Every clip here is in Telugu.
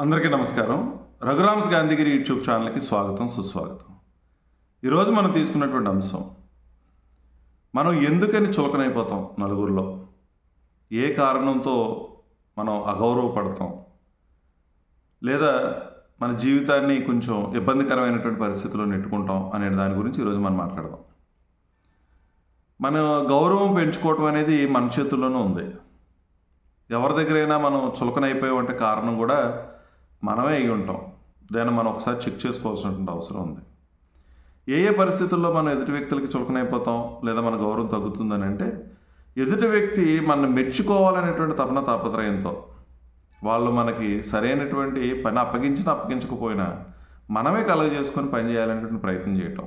అందరికీ నమస్కారం. రఘురామ్స్ గాంధీగిరి యూట్యూబ్ ఛానల్కి స్వాగతం సుస్వాగతం. ఈరోజు మనం తీసుకున్నటువంటి అంశం మనం ఎందుకని చులకనైపోతాం నలుగురిలో? ఏ కారణంతో మనం అగౌరవపడతాం? లేదా మన జీవితాన్ని కొంచెం ఇబ్బందికరమైనటువంటి పరిస్థితుల్లో నెట్టుకుంటాం అనే దాని గురించి ఈరోజు మనం మాట్లాడదాం. మన గౌరవం పెంచుకోవటం అనేది మన చేతుల్లోనే ఉంది. ఎవరి దగ్గరైనా మనం చులకనైపోయే వంటి కారణం కూడా మనమే అయి ఉంటాం. దాన్ని మనం ఒకసారి చెక్ చేసుకోవాల్సినటువంటి అవసరం ఉంది. ఏ ఏ పరిస్థితుల్లో మనం ఎదుటి వ్యక్తులకి చులకనైపోతాం? లేదా మన గౌరవం తగ్గుతుందని అంటే ఎదుటి వ్యక్తి మనం మెచ్చుకోవాలనేటువంటి తపన తాపత్రయంతో వాళ్ళు మనకి సరైనటువంటి పని అప్పగించిన అప్పగించకపోయినా మనమే కలగజేసుకొని పని చేయాలనేటువంటి ప్రయత్నం చేయటం.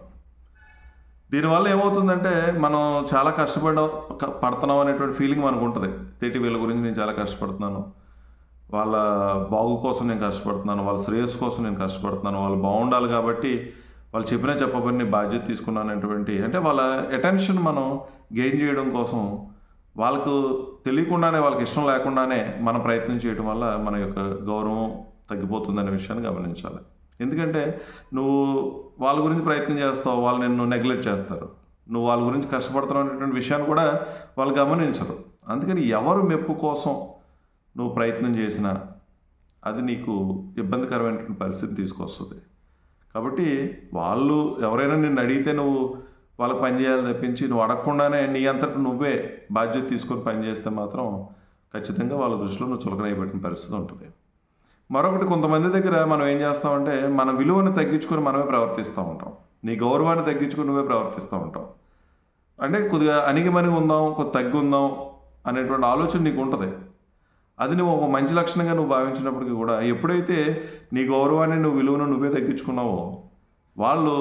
దీనివల్ల ఏమవుతుందంటే మనం చాలా కష్టపడ క- పడుతున్నాం అనేటువంటి ఫీలింగ్ మనకు ఉంటుంది. తేటి వీళ్ళ గురించి నేను చాలా కష్టపడుతున్నాను. వాళ్ళ బాగు కోసం నేను కష్టపడుతున్నాను వాళ్ళ శ్రేయస్సు కోసం నేను కష్టపడుతున్నాను వాళ్ళు బాగుండాలి కాబట్టి వాళ్ళు చెప్పినా చెప్పబడి నేను బాధ్యత తీసుకున్నాను అనేటువంటి అంటే వాళ్ళ అటెన్షన్ మనం గెయిన్ చేయడం కోసం వాళ్ళకు తెలియకుండానే వాళ్ళకి ఇష్టం లేకుండానే మనం ప్రయత్నం చేయడం వల్ల మన యొక్క గౌరవం తగ్గిపోతుందనే విషయాన్ని గమనించాలి. ఎందుకంటే నువ్వు వాళ్ళ గురించి ప్రయత్నం చేస్తావు వాళ్ళు నిన్ను నెగ్లెక్ట్ చేస్తారు. నువ్వు వాళ్ళ గురించి కష్టపడుతున్నావు అనేటువంటి విషయాన్ని కూడా వాళ్ళు గమనించరు. అందుకని ఎవరు మెప్పు కోసం నువ్వు ప్రయత్నం చేసినా అది నీకు ఇబ్బందికరమైనటువంటి పరిస్థితి తీసుకొస్తుంది. కాబట్టి వాళ్ళు ఎవరైనా నిన్ను అడిగితే నువ్వు వాళ్ళ పని చేయాలి తప్పించి నువ్వు అడగకుండానే నీ అంతటి నువ్వే బాధ్యత తీసుకొని పని చేస్తే మాత్రం ఖచ్చితంగా వాళ్ళ దృష్టిలో నువ్వు చులకనైపెట్టిన పరిస్థితి ఉంటుంది. మరొకటి కొంతమంది దగ్గర మనం ఏం చేస్తామంటే మన విలువను తగ్గించుకొని మనమే ప్రవర్తిస్తూ ఉంటాం. నీ గౌరవాన్ని తగ్గించుకొని నువ్వే ప్రవర్తిస్తూ ఉంటావు. అంటే కొద్దిగా అణిగిమణిగి ఉందాం కొద్ది తగ్గి ఉందాం అనేటువంటి ఆలోచన నీకు ఉంటుంది. అది నువ్వు ఒక మంచి లక్షణంగా నువ్వు భావించినప్పటికీ కూడా ఎప్పుడైతే నీ గౌరవాన్ని నువ్వు విలువను నువ్వే తగ్గించుకున్నావో వాళ్ళు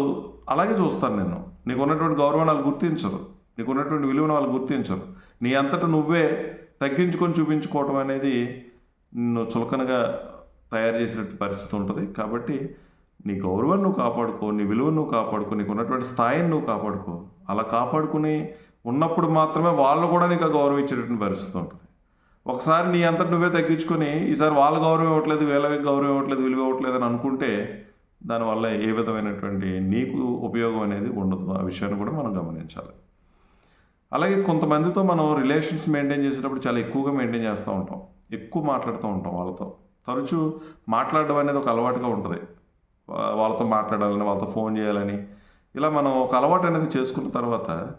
అలాగే చూస్తారు నేను నీకు ఉన్నటువంటి గౌరవాన్ని వాళ్ళు గుర్తించరు. నీకు ఉన్నటువంటి విలువను వాళ్ళు గుర్తించరు. నీ అంతటా నువ్వే తగ్గించుకొని చూపించుకోవటం అనేది నిన్ను చులకనగా తయారు చేసినట్టు పరిస్థితి ఉంటుంది. కాబట్టి నీ గౌరవాన్ని నువ్వు కాపాడుకో నీ విలువను నువ్వు కాపాడుకో నీకు ఉన్నటువంటి స్థాయిని నువ్వు కాపాడుకో. అలా కాపాడుకుని ఉన్నప్పుడు మాత్రమే వాళ్ళు కూడా నీకు గౌరవం ఇచ్చేటటువంటి పరిస్థితి ఉంటుంది. ఒకసారి నీ అంతా నువ్వే తగ్గించుకొని ఈసారి వాళ్ళ గౌరవం ఇవ్వట్లేదు వీళ్ళకి గౌరవం ఇవ్వట్లేదు విలువ ఇవ్వట్లేదు అని అనుకుంటే దానివల్ల ఏ విధమైనటువంటి నీకు ఉపయోగం అనేది ఉండదు. ఆ విషయాన్ని కూడా మనం గమనించాలి. అలాగే కొంతమందితో మనం రిలేషన్స్ మెయింటైన్ చేసేటప్పుడు చాలా ఎక్కువగా మెయింటైన్ చేస్తూ ఉంటాం. ఎక్కువ మాట్లాడుతూ ఉంటాం వాళ్ళతో. తరచూ మాట్లాడడం అనేది ఒక అలవాటుగా ఉంటుంది. వాళ్ళతో మాట్లాడాలని వాళ్ళతో ఫోన్ చేయాలని. ఇలా మనం ఒక అలవాటు అనేది చేసుకున్న తర్వాత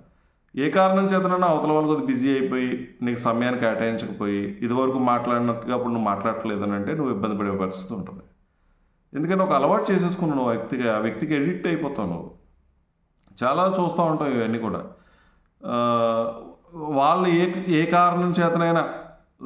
ఏ కారణం చేతనైనా అవతల వాళ్ళు కొద్ది బిజీ అయిపోయి నీకు సమయాన్ని కేటాయించకపోయి ఇదివరకు మాట్లాడినట్టుగా అప్పుడు నువ్వు అని అంటే నువ్వు ఇబ్బంది పడే పరిస్థితి ఉంటుంది. ఎందుకంటే ఒక అలవాటు చేసేసుకున్నావు నువ్వు ఆ వ్యక్తిగా ఆ వ్యక్తికి ఎడిక్ట్ అయిపోతావు నువ్వు. చాలా చూస్తూ ఉంటావు ఇవన్నీ కూడా. వాళ్ళు ఏ ఏ కారణం చేతనైనా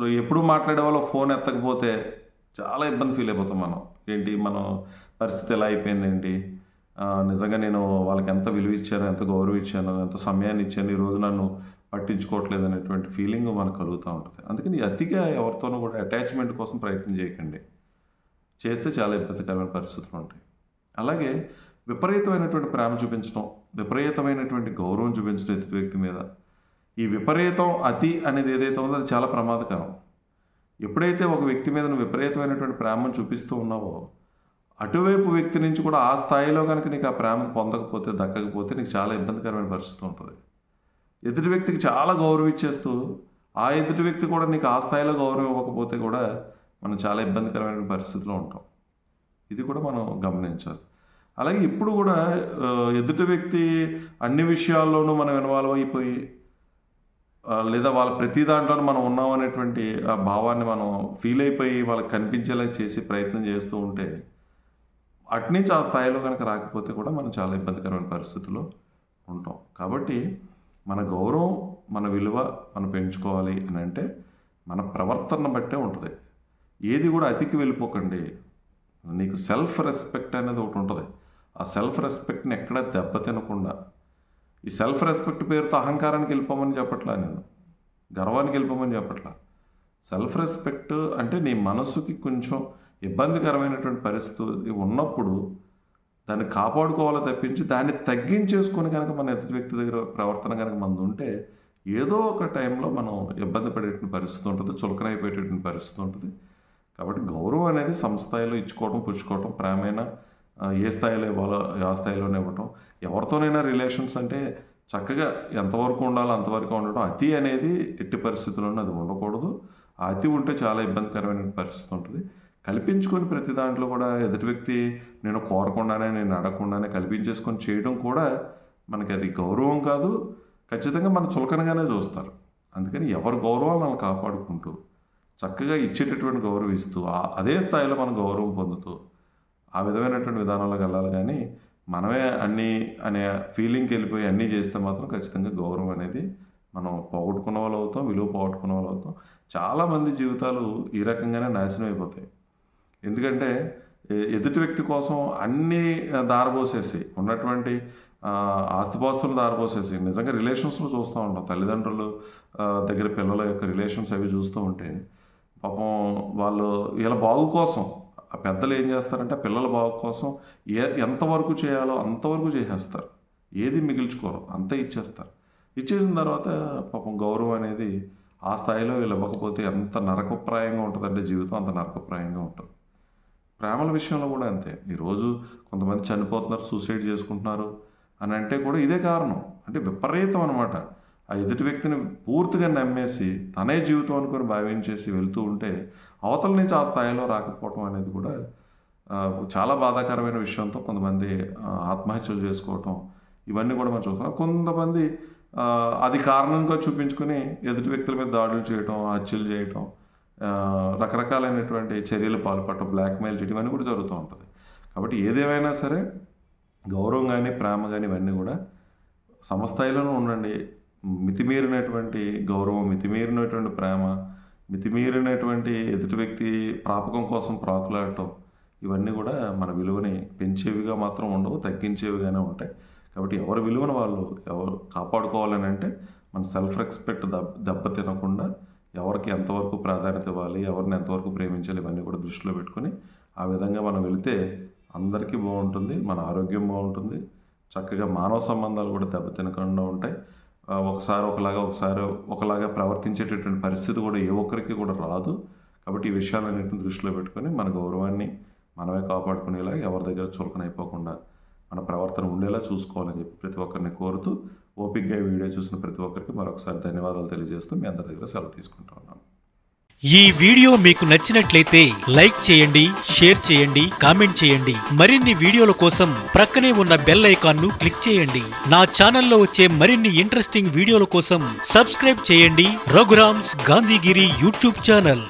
ఎప్పుడు మాట్లాడే వాళ్ళు ఫోన్ ఎత్తకపోతే చాలా ఇబ్బంది ఫీల్ అయిపోతాం మనం. ఏంటి మనం పరిస్థితి ఎలా అయిపోయింది ఏంటి? నిజంగా నేను వాళ్ళకి ఎంత విలువ ఇచ్చాను ఎంత గౌరవం ఇచ్చాను ఎంత సమయాన్ని ఇచ్చాను ఈరోజు నన్ను పట్టించుకోవట్లేదు అనేటువంటి ఫీలింగ్ మనకు కలుగుతూ ఉంటుంది. అందుకని అతిగా ఎవరితోనూ కూడా అటాచ్మెంట్ కోసం ప్రయత్నం చేయకండి. చేస్తే చాలా ఇబ్బందికరమైన పరిస్థితులు ఉంటాయి. అలాగే విపరీతమైనటువంటి ప్రేమ చూపించడం విపరీతమైనటువంటి గౌరవం చూపించడం ఎదుటి వ్యక్తి మీద. ఈ విపరీతం అతి అనేది ఏదైతే ఉందో అది చాలా ప్రమాదకరం. ఎప్పుడైతే ఒక వ్యక్తి మీద విపరీతమైనటువంటి ప్రేమను చూపిస్తూ ఉన్నావో అటువైపు వ్యక్తి నుంచి కూడా ఆ స్థాయిలో కనుక నీకు ఆ ప్రేమ పొందకపోతే దక్కకపోతే నీకు చాలా ఇబ్బందికరమైన పరిస్థితి ఉంటుంది. ఎదుటి వ్యక్తికి చాలా గౌరవం ఆ ఎదుటి వ్యక్తి కూడా నీకు ఆ స్థాయిలో గౌరవం ఇవ్వకపోతే కూడా మనం చాలా ఇబ్బందికరమైన పరిస్థితిలో ఉంటాం. ఇది కూడా మనం గమనించాలి. అలాగే ఇప్పుడు కూడా ఎదుటి వ్యక్తి అన్ని విషయాల్లోనూ మనం ఇన్వాల్వ్ అయిపోయి లేదా వాళ్ళ ప్రతి దాంట్లోనూ మనం ఉన్నాం అనేటువంటి ఆ భావాన్ని మనం ఫీల్ అయిపోయి వాళ్ళకి కనిపించేలా చేసి ప్రయత్నం చేస్తూ ఉంటే అట్నుంచి ఆ స్థాయిలో కనుక రాకపోతే కూడా మనం చాలా ఇబ్బందికరమైన పరిస్థితుల్లో ఉంటాం. కాబట్టి మన గౌరవం మన విలువ మనం పెంచుకోవాలి అని అంటే మన ప్రవర్తన బట్టే ఉంటుంది. ఏది కూడా అతికి వెళ్ళిపోకండి. నీకు సెల్ఫ్ రెస్పెక్ట్ అనేది ఒకటి ఉంటుంది. ఆ సెల్ఫ్ రెస్పెక్ట్ని ఎక్కడ దెబ్బతినకుండా ఈ సెల్ఫ్ రెస్పెక్ట్ పేరుతో అహంకారానికి వెళ్ళిపోమని చెప్పట్లా నేను? గర్వానికి వెళ్ళిపోమని చెప్పట్లా? సెల్ఫ్ రెస్పెక్ట్ అంటే నీ మనసుకి కొంచెం ఇబ్బందికరమైనటువంటి పరిస్థితి ఉన్నప్పుడు దాన్ని కాపాడుకోవాలో తప్పించి దాన్ని తగ్గించేసుకొని కనుక మన ఎదుటి వ్యక్తి దగ్గర ప్రవర్తన కనుక మనది ఉంటే ఏదో ఒక టైంలో మనం ఇబ్బంది పడేటువంటి పరిస్థితి ఉంటుంది చులకనైపోయేటటువంటి పరిస్థితి ఉంటుంది. కాబట్టి గౌరవం అనేది సంస్థాయిలో ఇచ్చుకోవడం పుచ్చుకోవడం ప్రేమైన ఏ స్థాయిలో ఇవ్వాలో ఆ స్థాయిలోనే ఇవ్వటం. ఎవరితోనైనా రిలేషన్స్ అంటే చక్కగా ఎంతవరకు ఉండాలో అంతవరకు ఉండటం. అతి అనేది ఎట్టి పరిస్థితుల్లోనూ అది ఉండకూడదు. అతి ఉంటే చాలా ఇబ్బందికరమైన పరిస్థితి ఉంటుంది. కల్పించుకొని ప్రతి దాంట్లో కూడా ఎదుటి వ్యక్తి నేను కోరకుండానే నేను అడగకుండానే కల్పించేసుకొని చేయడం కూడా మనకి అది గౌరవం కాదు. ఖచ్చితంగా మన చులకనగానే చూస్తారు. అందుకని ఎవరి గౌరవాలు వాళ్ళు కాపాడుకుంటూ చక్కగా ఇచ్చేటటువంటి గౌరవం ఇస్తూ అదే స్థాయిలో మనం గౌరవం పొందుతూ ఆ విధమైనటువంటి విధానాలకు వెళ్ళాలి. కానీ మనమే అన్నీ అనే ఫీలింగ్కి వెళ్ళిపోయి అన్నీ చేస్తే మాత్రం ఖచ్చితంగా గౌరవం అనేది మనం పోగొట్టుకున్న వాళ్ళు అవుతాం విలువ పోగొట్టుకున్న వాళ్ళు అవుతాం. చాలామంది జీవితాలు ఈ రకంగానే నాశనం అయిపోతాయి. ఎందుకంటే ఎదుటి వ్యక్తి కోసం అన్నీ దారబోసేసి ఉన్నటువంటి ఆస్తిపాస్తులు దారబోసేసి నిజంగా రిలేషన్స్లో చూస్తూ ఉంటాం. తల్లిదండ్రులు దగ్గర పిల్లల యొక్క రిలేషన్స్ అవి చూస్తూ ఉంటే పాపం వాళ్ళు వీళ్ళ బాగు కోసం ఆ పెద్దలు ఏం చేస్తారంటే పిల్లల బాగు కోసం ఏ ఎంతవరకు చేయాలో అంతవరకు చేసేస్తారు. ఏది మిగిల్చుకోరు అంతే ఇచ్చేస్తారు. ఇచ్చేసిన తర్వాత పాపం గౌరవం అనేది ఆ స్థాయిలో వీళ్ళు ఇవ్వకపోతే ఎంత నరకప్రాయంగా ఉంటుందంటే జీవితం అంత నరకప్రాయంగా ఉంటుంది. ప్రేమల విషయంలో కూడా అంతే. ఈరోజు కొంతమంది చనిపోతున్నారు సూసైడ్ చేసుకుంటున్నారు అని అంటే కూడా ఇదే కారణం. అంటే విపరీతం అనమాట ఆ ఎదుటి వ్యక్తిని పూర్తిగా నమ్మేసి తనే జీవితం అనుకుని భావించేసి వెళ్తూ ఉంటే అవతల నుంచి ఆ స్థాయిలో రాకపోవటం అనేది కూడా చాలా బాధాకరమైన విషయంతో కొంతమంది ఆత్మహత్యలు చేసుకోవటం ఇవన్నీ కూడా మనం చూస్తున్నాం. కొంతమంది అది కారణంగా చూపించుకొని ఎదుటి వ్యక్తుల మీద దాడులు చేయటం హత్యలు చేయటం రకరకాలైనటువంటి చర్యలు పాల్పడటం బ్లాక్మెయిల్ చేయడం ఇవన్నీ కూడా జరుగుతూ ఉంటుంది. కాబట్టి ఏదేమైనా సరే గౌరవం కానీ ప్రేమ కానీ ఇవన్నీ కూడా సమస్థాయిలోనూ ఉండండి. మితిమీరినటువంటి గౌరవం మితిమీరినటువంటి ప్రేమ మితిమీరినటువంటి ఎదుటి వ్యక్తి ప్రాపకం కోసం ప్రాకులాడటం ఇవన్నీ కూడా మన విలువని పెంచేవిగా మాత్రం ఉండవు తగ్గించేవిగానే ఉంటాయి. కాబట్టి ఎవరి విలువను వాళ్ళు ఎవరు కాపాడుకోవాలని అంటే మన సెల్ఫ్ రెస్పెక్ట్ దెబ్బ దెబ్బ తినకుండా ఎవరికి ఎంతవరకు ప్రాధాన్యత ఇవ్వాలి ఎవరిని ఎంతవరకు ప్రేమించాలి ఇవన్నీ కూడా దృష్టిలో పెట్టుకొని ఆ విధంగా మనం వెళితే అందరికీ బాగుంటుంది మన ఆరోగ్యం బాగుంటుంది చక్కగా మానవ సంబంధాలు కూడా దెబ్బతినకుండా ఉంటాయి. ఒకసారి ఒకలాగా ఒకసారి ఒకలాగా ప్రవర్తించేటటువంటి పరిస్థితి కూడా ఏ ఒక్కరికి కూడా రాదు. కాబట్టి ఈ విషయాలన్నింటిని దృష్టిలో పెట్టుకొని మన గౌరవాన్ని మనమే కాపాడుకునేలా ఎవరి దగ్గర చులకనైపోకుండా మన ప్రవర్తన ఉండేలా చూసుకోవాలని చెప్పి ప్రతి ఒక్కరిని కోరుతూ ఓపిక్గా వీడియో చూసిన ప్రతి ఒక్కరికి మరొకసారి ధన్యవాదాలు తెలియజేస్తూ మీ అందరి దగ్గర సెలవు తీసుకుంటా ఉన్నాను. ఈ వీడియో మీకు నచ్చినట్లయితే లైక్ చేయండి షేర్ చేయండి కామెంట్ చేయండి. మరిన్ని వీడియోల కోసం ప్రక్కనే ఉన్న బెల్ ఐకాన్ను క్లిక్ చేయండి. నా ఛానల్లో వచ్చే మరిన్ని ఇంట్రెస్టింగ్ వీడియోల కోసం సబ్స్క్రైబ్ చేయండి. Raghuram's Gandhigiri YouTube channel.